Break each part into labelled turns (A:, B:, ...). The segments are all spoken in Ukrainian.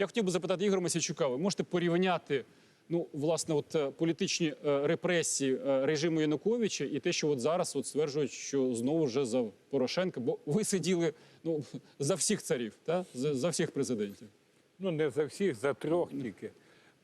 A: Я хотів би запитати Ігоря Масійчука, ви можете порівняти ну, власне, от е, політичні е, репресії е, режиму Януковича і те, що от зараз от стверджують, що знову вже за Порошенка, бо ви сиділи ну, за всіх царів, та? За, за всіх президентів.
B: Ну, не за всіх, за трьох тільки.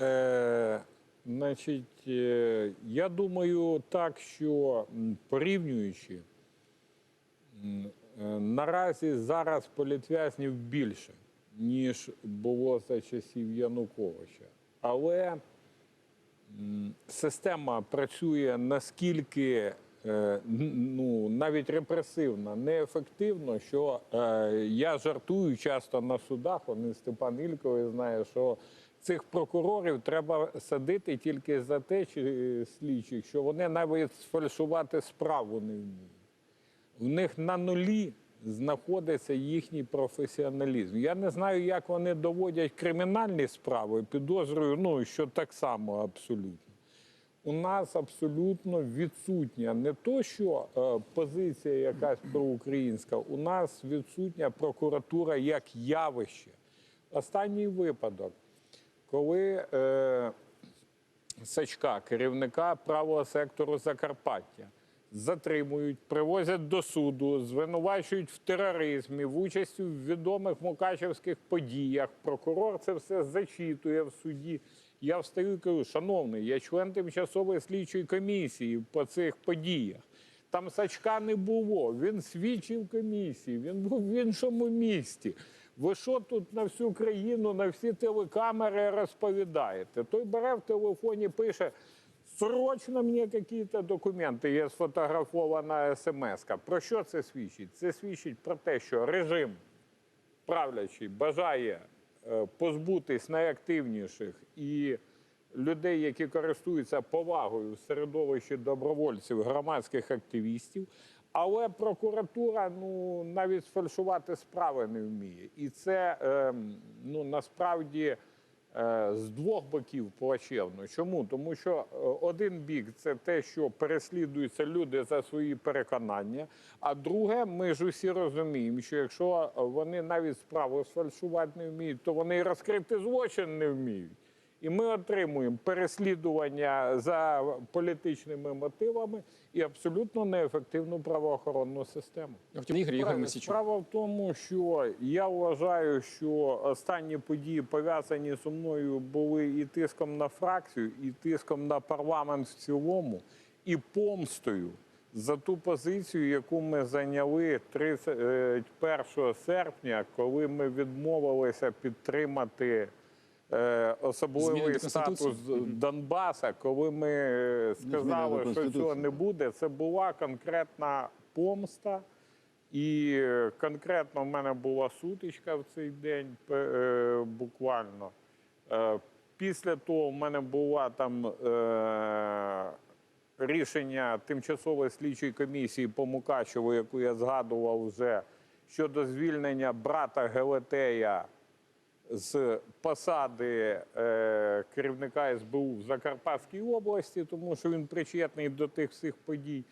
B: Е, значить, е, я думаю так, що порівнюючи, е, наразі зараз політв'язнів більше, ніж було за часів Януковича. Але система працює наскільки е, ну, навіть репресивно, неефективно, що е, я жартую часто на судах, вони Степан Ільковий знає, що цих прокурорів треба садити тільки за те, чи слідчих, що вони навіть сфальшувати справу не вміють. В них на нулі знаходиться їхній професіоналізм. Я не знаю, як вони доводять кримінальні справи. Підозрюю, ну що так само абсолютно. У нас абсолютно відсутня не то, що е, позиція якась проукраїнська, у нас відсутня прокуратура як явище. Останній випадок, коли е, Сачка, керівника правого сектору Закарпаття, затримують, привозять до суду, звинувачують в тероризмі, в участі в відомих мукачевських подіях. Прокурор це все зачитує в суді. Я встаю і кажу, шановний, я член тимчасової слідчої комісії по цих подіях. Там Сачка не було. Він свідчив комісії, він був в іншому місті. Ви що тут на всю країну, на всі телекамери розповідаєте? Той бере в телефоні, пише. Срочно мені якісь документи, є сфотографована смс. -ка. Про що це свідчить? Це свідчить про те, що режим правлячий бажає е, позбутись найактивніших і людей, які користуються повагою в середовищі добровольців, громадських активістів. Але прокуратура ну навіть сфальшувати справи не вміє, і це ем, ну насправді е, з двох боків плачевно. Чому? Тому що е, один бік це те, що переслідуються люди за свої переконання. А друге, ми ж усі розуміємо, що якщо вони навіть справу сфальшувати не вміють, то вони і розкрити злочин не вміють. І ми отримуємо переслідування за політичними мотивами і абсолютно неефективну правоохоронну систему.
A: Ігор Ігор
B: Справа в тому, що я вважаю, що останні події пов'язані зі мною були і тиском на фракцію, і тиском на парламент в цілому, і помстою за ту позицію, яку ми зайняли 31 серпня, коли ми відмовилися підтримати. Е, Особливий статус? Донбаса, коли ми е, сказали, що цього не буде, це була конкретна помста. І е, конкретно в мене була сутичка в цей день, буквально. Після того в мене була там рішення тимчасової слідчої комісії по Мукачеву, яку я згадував вже щодо звільнення брата Гелетея з посади е, керівника СБУ в Закарпатській області, тому що він причетний до тих всіх подій.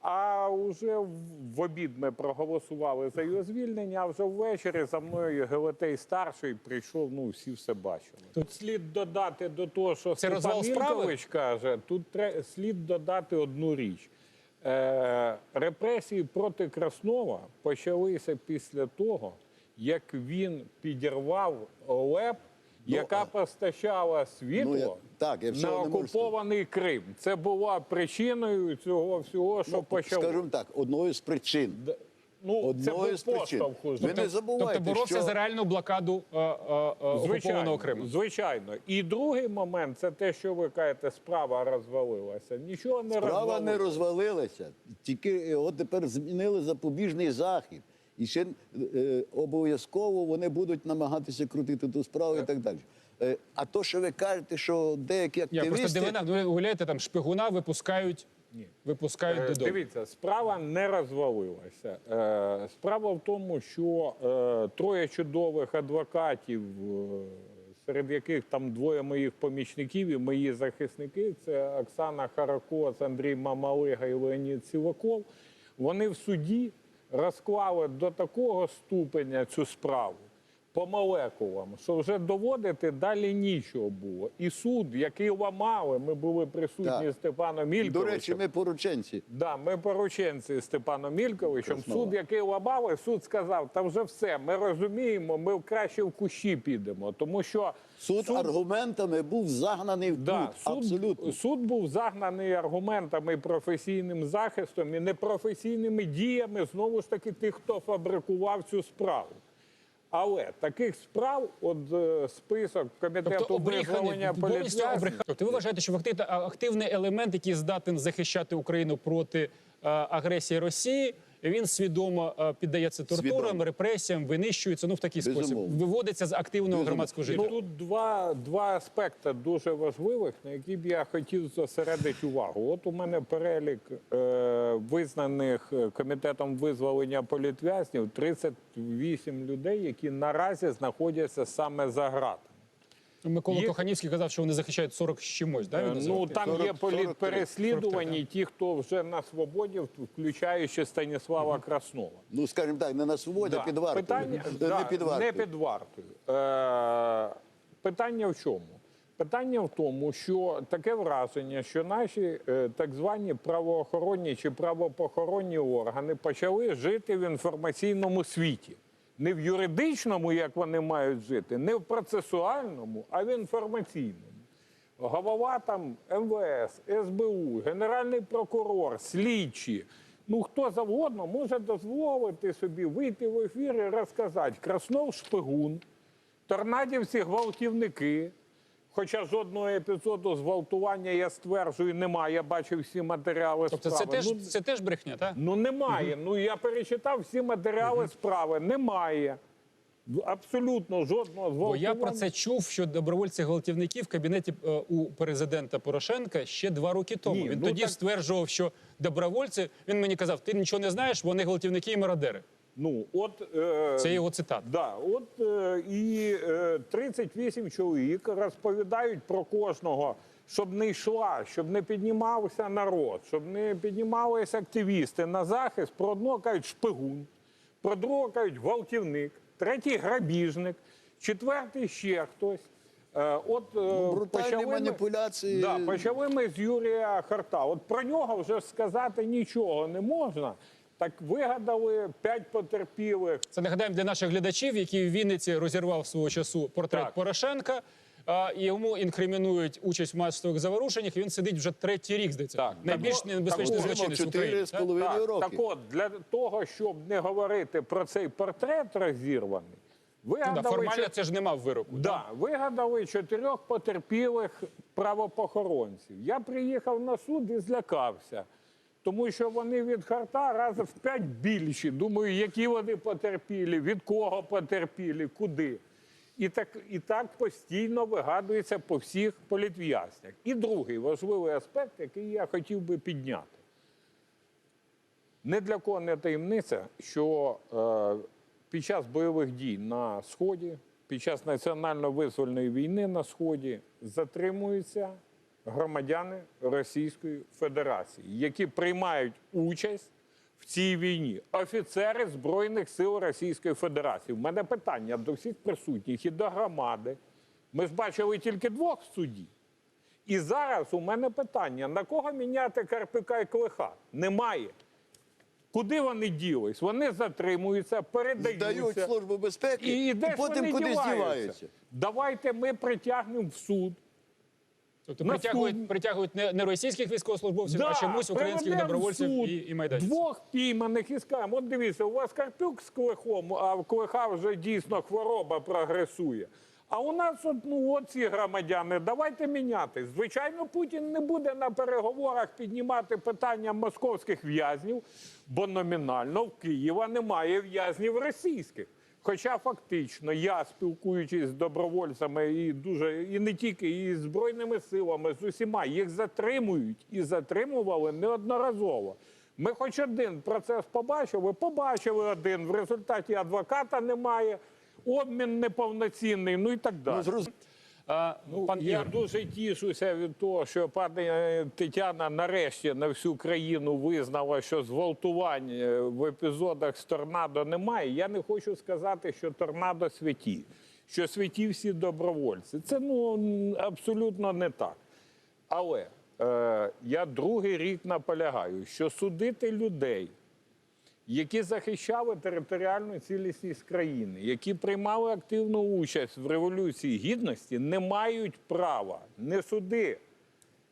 B: А вже в, обід ми проголосували за його звільнення, а вже ввечері за мною Гелетей старший прийшов, ну всі все бачили. Тут слід додати до того, що
A: Це
B: Степан
A: справи?
B: Каже, тут тре- слід додати одну річ. Е, репресії проти Краснова почалися після того, як він підірвав ЛЕП, яка постачала світло
C: Ну, я- так, я
B: на
C: не можу
B: окупований Крим. Це була причиною цього всього, що
C: Ну,
B: почалося.
C: скажімо так, одною з причин.
B: Ну, це був
C: причин. Ви не забувайте,
A: Тобто боровся
C: що...
A: за реальну блокаду е, е, е, окупованого Криму.
B: Звичайно. І другий момент це те, що ви кажете, справа розвалилася. Нічого не
C: Справа
B: розвалилася.
C: не розвалилася. Тільки е, от тепер змінили запобіжний захід. І ще е, обов'язково вони будуть намагатися крутити ту справу і так далі. Е, а то, що ви кажете, що деякі
A: Я просто дивина, ви гуляєте там шпигуна, випускають,
B: Ні.
A: випускають
B: Е,
A: додому.
B: Дивіться, справа не розвалилася. Е, Справа в тому, що е, троє чудових адвокатів, е, серед яких там двоє моїх помічників і мої захисники, це Оксана Харакоц, Андрій Мамалига і Леонід Сіваков. Вони в суді розклали до такого ступеня цю справу. по молекулам, що вже доводити далі нічого було. І суд, який ламали, ми були присутні з Степаном Мільковичем.
C: До речі, ми порученці.
B: Да, ми порученці з Степаном Мільковичем.
C: Краснова.
B: Суд, який ламали, суд сказав, та вже все, ми розуміємо, ми краще в кущі підемо. Тому що
C: Суд, аргументами був загнаний в
B: да, суд,
C: Абсолютно.
B: суд був загнаний аргументами професійним захистом і непрофесійними діями знову ж таки тих, хто фабрикував цю справу. Але таких справ, от е, список комітету
A: Тобто
B: визволення політв'язнів.
A: Тобто ви вважаєте, що активний елемент, який здатен захищати Україну проти е, агресії Росії, він свідомо е, піддається тортурам,
C: Свідомо.
A: репресіям, винищується ну в такий спосіб, виводиться з активного
C: Безумовно.
A: громадського життя.
B: тут два, два аспекти дуже важливих, на які б я хотів зосередити увагу. От у мене перелік е, визнаних е, комітетом визволення політв'язнів 38 людей, які наразі знаходяться саме за ґратами.
A: Микола
B: Є-
A: Коханівський казав, що вони захищають 40 з чимось. Да, він
B: Е,
A: називав?
B: Ну там
C: 40,
B: є
C: 43.
B: політпереслідувані, ті, хто вже на свободі, включаючи Станіслава Краснова.
C: Ну, скажімо так, не на свободі, а під вартою.
B: Питання,
C: Е,
B: да,
C: не під вартою.
B: Не під вартою. Е, питання в чому? Питання в тому, що таке враження, що наші е, так звані правоохоронні чи правопохоронні органи почали жити в інформаційному світі. Не в юридичному, як вони мають жити, не в процесуальному, а в інформаційному. Голова там МВС, СБУ, Генеральний прокурор, слідчі. Ну хто завгодно може дозволити собі вийти в ефір і розказати Краснов шпигун, торнадівці гвалтівники. Хоча жодного епізоду зґвалтування, я стверджую, немає. Я бачив всі матеріали
A: Тобто це
B: справи.
A: теж,
B: Ну,
A: це теж брехня, так?
B: Ну немає. Ну я перечитав всі матеріали справи. Немає. Абсолютно жодного зґвалтування.
A: Бо я про це чув, що добровольці гвалтівники в кабінеті е, у президента Порошенка ще два роки тому.
B: Ні,
A: він
B: ну
A: тоді
B: так-
A: стверджував, що добровольці. Він мені казав, ти нічого не знаєш, вони гвалтівники і мародери.
B: Ну от е,
A: Це його цитата.
B: Да, от е, і е, 38 чоловік розповідають про кожного, щоб не йшла, щоб не піднімався народ, щоб не піднімалися активісти на захист. Про одного кажуть шпигун, про другого кажуть гвалтівник, третій грабіжник, четвертий ще хтось. Е, От е,
C: Ну,
B: почали ми-
C: маніпуляції.
B: Да, почали ми з Юрія Харта. От про нього вже сказати нічого не можна. Так вигадали п'ять потерпілих.
A: Це нагадаємо для наших глядачів, який в Вінниці розірвав свого часу портрет
B: Так.
A: Порошенка. А, і йому інкримінують участь в масових заворушеннях. і Він сидить вже третій рік, здається.
B: Так.
A: Найбільш
B: Так,
A: небезпечний злочинець в Україні.
C: з
A: так?
B: Так,
C: роки.
B: так от, для того, щоб не говорити про цей портрет розірваний,
A: Ну, да, формально
B: чо-
A: це ж не мав вироку.
B: да, вигадали чотирьох потерпілих правопохоронців. Я приїхав на суд і злякався. Тому що вони від харта разів в п'ять більші. Думаю, які вони потерпілі, від кого потерпілі, куди. І так, і так постійно вигадується по всіх політв'язнях. І другий важливий аспект, який я хотів би підняти. Не для кого не таємниця, що е, під час бойових дій на Сході, під час національно-визвольної війни на Сході затримуються громадяни Російської Федерації, які приймають участь в цій війні. Офіцери Збройних сил Російської Федерації. У мене питання до всіх присутніх і до громади. Ми ж бачили тільки двох суддів. І зараз у мене питання: на кого міняти Карпика і Клиха? Немає. Куди вони ділись? Вони затримуються, передаються.
C: Здають службу безпеки
B: І,
C: і,
B: і,
C: потім
B: вони
C: кудись
B: діваються?
C: діваються.
B: Давайте ми притягнемо в суд.
A: Тобто
B: На
A: притягують,
B: суд.
A: притягують не, не російських військовослужбовців, а чомусь українських добровольців
B: суд
A: і, і майданців.
B: Двох пійманих і скажемо, от дивіться, у вас Карпюк з Клихом, а в Клиха вже дійсно хвороба прогресує. А у нас от, ну, от ці громадяни, давайте міняти. Звичайно, Путін не буде на переговорах піднімати питання московських в'язнів, бо номінально в Києва немає в'язнів російських. Хоча фактично я, спілкуючись з добровольцями і дуже і не тільки і з збройними силами, з усіма їх затримують і затримували неодноразово. Ми хоч один процес побачили, побачили один. В результаті адвоката немає, обмін неповноцінний, ну і так далі.
C: Ну,
A: пан
B: я
A: Ігор,
B: дуже тішуся від того, що пані е, Тетяна нарешті на всю країну визнала, що зґвалтувань е, в епізодах з торнадо немає. Я не хочу сказати, що торнадо святі, що святі всі добровольці. Це ну абсолютно не так. Але е, я другий рік наполягаю, що судити людей, які захищали територіальну цілісність країни, які приймали активну участь в революції гідності, не мають права не суди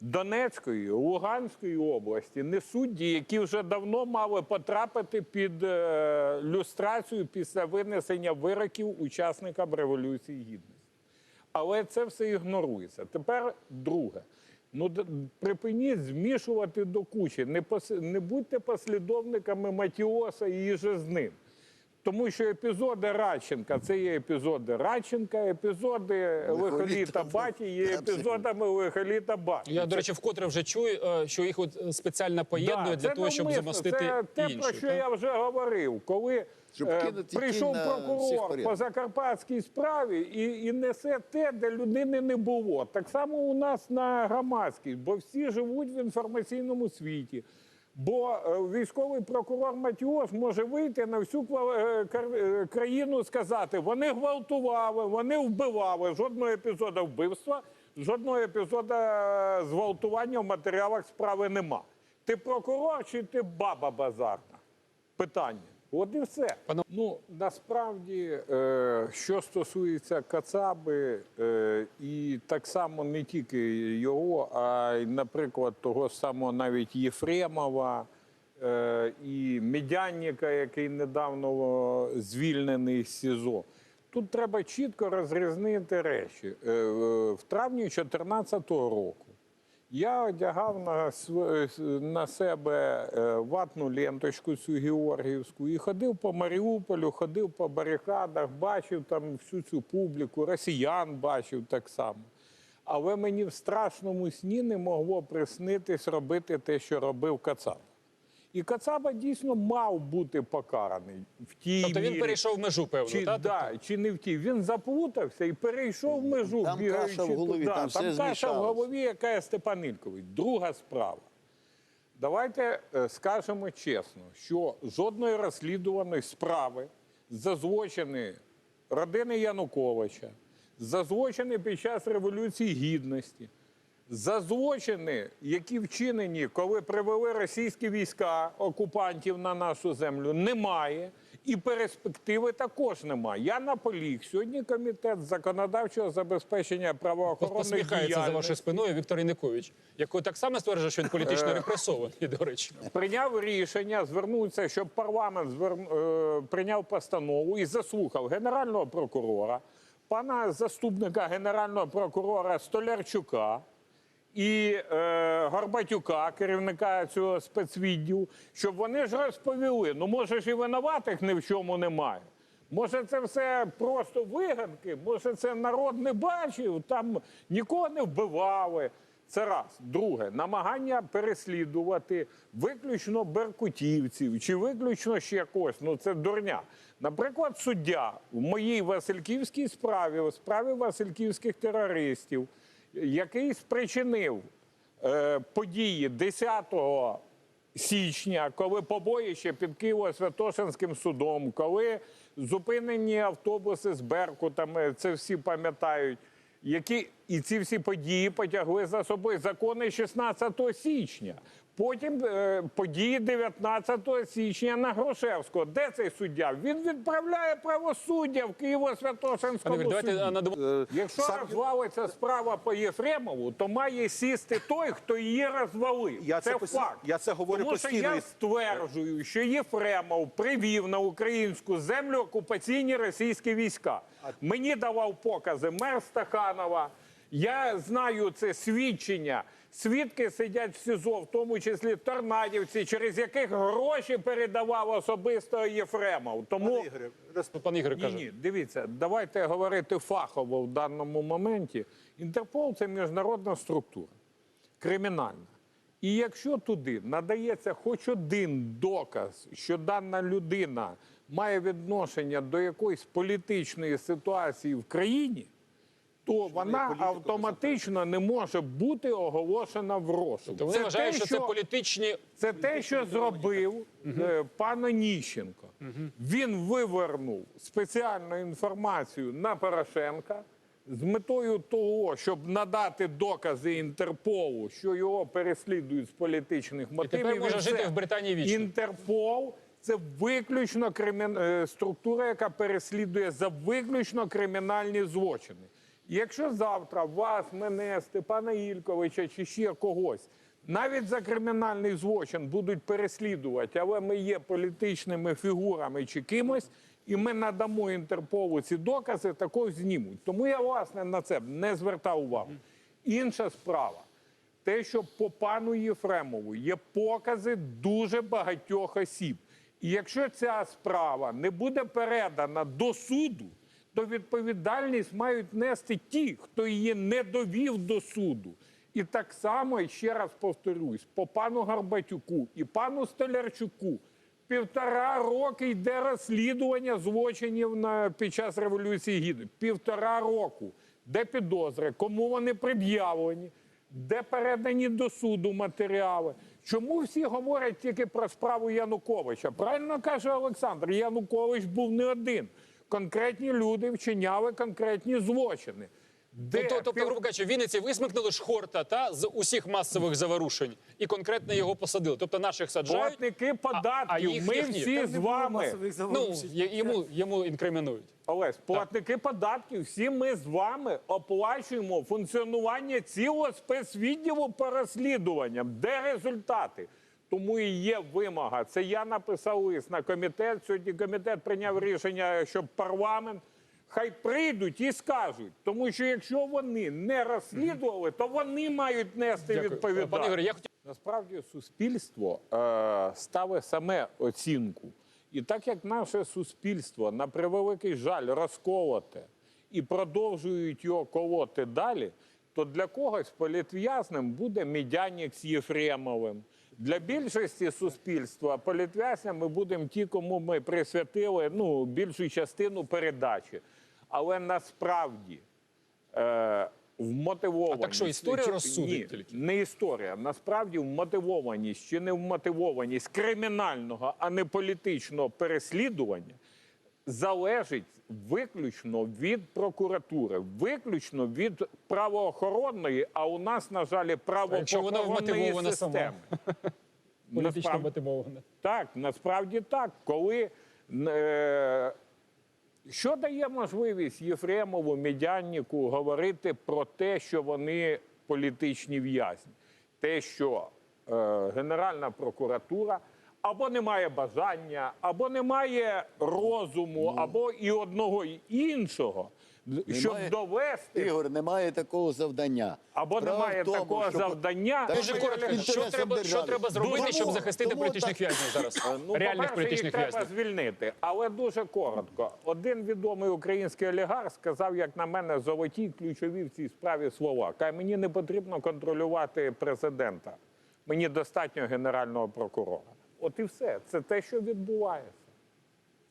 B: Донецької, Луганської області, не судді, які вже давно мали потрапити під е, люстрацію після винесення вироків учасникам революції гідності. Але це все ігнорується. Тепер друге. Ну, припиніть змішувати до кучі. Не, пос... не будьте послідовниками Матіоса і їже з ним. Тому що епізоди Радченка це є епізоди Радченка, епізоди лихоліта Баті є епізодами лихоліта Баті.
A: я, до речі, вкотре вже чую, е, що їх от е, спеціально поєднують
B: Да,
A: для того, щоб замостити
B: це те, про що
A: так?
B: я вже говорив. Коли
C: Щоб
B: е,
C: кинути
B: прийшов прокурор по закарпатській справі і, і несе те, де людини не було. Так само у нас на громадській, бо всі живуть в інформаційному світі. Бо е, військовий прокурор Матіос може вийти на всю е, е, країну сказати: вони гвалтували, вони вбивали. Жодного епізоду вбивства, жодного епізоду зґвалтування в матеріалах справи нема. Ти прокурор чи ти баба базарна? Питання. От і все. Ну насправді, е, що стосується Кацаби, е, і так само не тільки його, а й, наприклад, того самого навіть Єфремова е, і Медянника, який недавно звільнений з СІЗО. Тут треба чітко розрізнити речі. В травні 2014 року я одягав на, на себе е, ватну ленточку цю георгіївську і ходив по Маріуполю, ходив по барикадах, бачив там всю цю публіку, росіян бачив так само. Але мені в страшному сні не могло приснитись робити те, що робив Кацап. І Кацаба дійсно мав бути покараний в тій
A: Тобто він
B: мірі.
A: перейшов межу, певно,
B: Чи,
A: так?
B: да, чи не в тій. Він заплутався і перейшов межу.
C: Там
B: бігаючи
C: каша в голові,
B: туди.
C: там все
B: каша в
C: змішалось.
B: голові, яка є Степан Ількович. Друга справа. Давайте е, скажемо чесно, що жодної розслідуваної справи за злочини родини Януковича, за злочини під час Революції Гідності, за злочини, які вчинені, коли привели російські війська окупантів на нашу землю, немає. І перспективи також немає. Я наполіг. Сьогодні комітет законодавчого забезпечення правоохоронної
A: Посміхається за
B: діяльності
A: вашою спиною Віктор Янукович, який так само стверджує, що він політично
B: Е.
A: репресований, до речі.
B: прийняв рішення звернутися, щоб парламент зверн- е, прийняв постанову і заслухав генерального прокурора, пана заступника генерального прокурора Столярчука і е, Горбатюка, керівника цього спецвідділу, щоб вони ж розповіли. Ну, може ж і винуватих ні в чому немає. Може, це все просто виганки, може, це народ не бачив, там нікого не вбивали. Це раз. Друге, намагання переслідувати виключно беркутівців чи виключно ще когось. Ну це дурня. Наприклад, суддя в моїй Васильківській справі, у справі Васильківських терористів, який спричинив е, події 10 січня, коли побоїще під Києво-Святошинським судом, коли зупинені автобуси з Беркутами, це всі пам'ятають, які і ці всі події потягли за собою закони 16 січня. Потім е, події 19 січня на Грушевського. Де цей суддя? Він відправляє правосуддя в Києво-Святошинському суді.
A: давайте а, надамо
B: Якщо розвалиться справа по Єфремову, то має сісти той, хто її розвалив.
D: Я це
B: це
D: постійно-
B: факт.
D: я це говорю
B: Тому що я стверджую, що Єфремов привів на українську землю окупаційні російські війська. Мені давав покази мер Стаханова. Я знаю це свідчення. Свідки сидять в СІЗО, в тому числі торнадівці, через яких гроші передавав особисто Єфремов. Тому
A: пан Ігор
B: ні, ні, дивіться, давайте говорити фахово в даному моменті. Інтерпол це міжнародна структура, кримінальна. І якщо туди надається хоч один доказ, що дана людина має відношення до якоїсь політичної ситуації в країні, то вона автоматично не може бути оголошена в розшук.
A: То вони
B: Це
A: вважають, що це політичні
B: Це те, що зробив е, пан Оніщенко. Він вивернув спеціальну інформацію на Порошенка з метою того, щоб надати докази Інтерполу, що його переслідують з політичних мотивів.
A: тепер може жити в Британії вічно.
B: Інтерпол це виключно кримін... е, структура, яка переслідує за виключно кримінальні злочини. Якщо завтра вас, мене, Степана Ільковича чи ще когось навіть за кримінальний злочин будуть переслідувати, але ми є політичними фігурами чи кимось, і ми надамо Інтерполу ці докази, також знімуть. Тому я власне на це не звертав увагу. Інша справа. Те, що по пану Єфремову є покази дуже багатьох осіб. І якщо ця справа не буде передана до суду, то відповідальність мають нести ті, хто її не довів до суду. І так само, ще раз повторюсь, по пану Гарбатюку і пану Столярчуку півтора роки йде розслідування злочинів на, під час Революції Гідності. Півтора року. Де підозри, кому вони пред'явлені, де передані до суду матеріали. Чому всі говорять тільки про справу Януковича? Правильно каже Олександр, Янукович був не один. Конкретні люди вчиняли конкретні злочини. Де
A: Ну, то, тобто,
B: пів-
A: грубо кажучи, в Вінниці висмикнули шхорта та з усіх масових заворушень і конкретно його посадили. Тобто наших саджають,
B: платники податків,
A: а їх-
B: ми
A: їхні?
B: всі з вами.
A: ну йому, йому інкримінують.
B: Олесь, платники податків, всі ми з вами оплачуємо функціонування цілого спецвідділу по розслідуванням. Де результати? Тому і є вимога. Це я написав лист на комітет. Сьогодні комітет прийняв рішення, щоб парламент хай прийдуть і скажуть. Тому що якщо вони не розслідували, то вони мають нести відповідальність. Насправді суспільство е, ставить саме оцінку. І так як наше суспільство, на превеликий жаль, розколоте і продовжують його колоти далі, то для когось політв'язним буде Медяник з Єфремовим. Для більшості суспільства політв'язням ми будемо ті, кому ми присвятили ну, більшу частину передачі. Але насправді е, вмотивованість...
A: А так що, історія розсудить
B: Ні,
A: тільки?
B: не історія. Насправді вмотивованість чи не вмотивованість кримінального, а не політичного переслідування залежить виключно від прокуратури, виключно від правоохоронної, а у нас, на жаль, правоохоронної системи.
A: Політично
B: Насправді-
A: мотивоване.
B: так, насправді так. Коли е, що дає можливість Єфремову, Медяннику говорити про те, що вони політичні в'язні? Те, що е, Генеральна прокуратура або не має бажання, або не має розуму, або і одного, і іншого, щоб довести.
C: Ігор, немає такого завдання.
B: Або
C: Справа
B: немає
C: тому,
B: такого
C: що-
B: завдання.
C: Та
A: Дуже
C: що
A: коротко, що треба, що треба зробити,
C: Тому-
A: щоб захистити
C: тому
A: політичних
C: так-
A: в'язнів зараз?
B: Ну,
A: Реальних політичних
B: їх треба звільнити, але дуже коротко. Один відомий український олігарх сказав, як на мене, золоті ключові в цій справі слова. Каже, мені не потрібно контролювати президента. Мені достатньо генерального прокурора. От і все. Це те, що відбувається.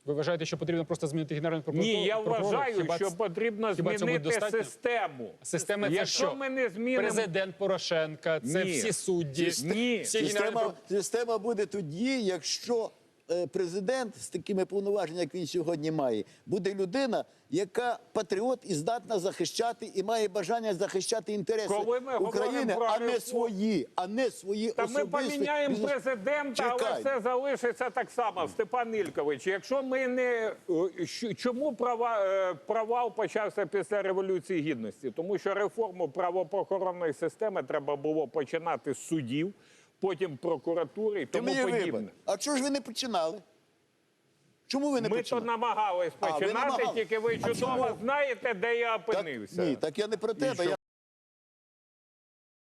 A: Ви вважаєте, що потрібно просто змінити генеральну прокуратуру?
B: Ні, я вважаю,
A: Хіба
B: що потрібно
A: хіба
B: змінити систему.
A: Система це
B: Якщо
A: що?
B: ми не змінимо
A: Президент Порошенка, це
B: Ні.
A: всі судді,
B: Ні.
A: всі
C: Система,
A: генеральні...
C: система буде тоді, якщо президент з такими повноваженнями, як він сьогодні має, буде людина, яка патріот і здатна захищати, і має бажання захищати інтереси України, а не свої, а не свої
B: Та ми поміняємо президента, але все залишиться так само. Степан Ількович, якщо ми не е, чому права е, провал почався після революції гідності? Тому що реформу правоохоронної системи треба було починати з судів, потім прокуратури і тому
C: мені
B: подібне.
C: вибач. А чого ж ви не починали? Чому ви не
B: Ми то
C: починали?
B: намагались
C: А, ви
B: починати,
C: намагались.
B: тільки ви
C: А
B: чудово знаєте, де я
C: Так,
B: опинився.
C: ні, так я не про тебе.
B: що?
C: Я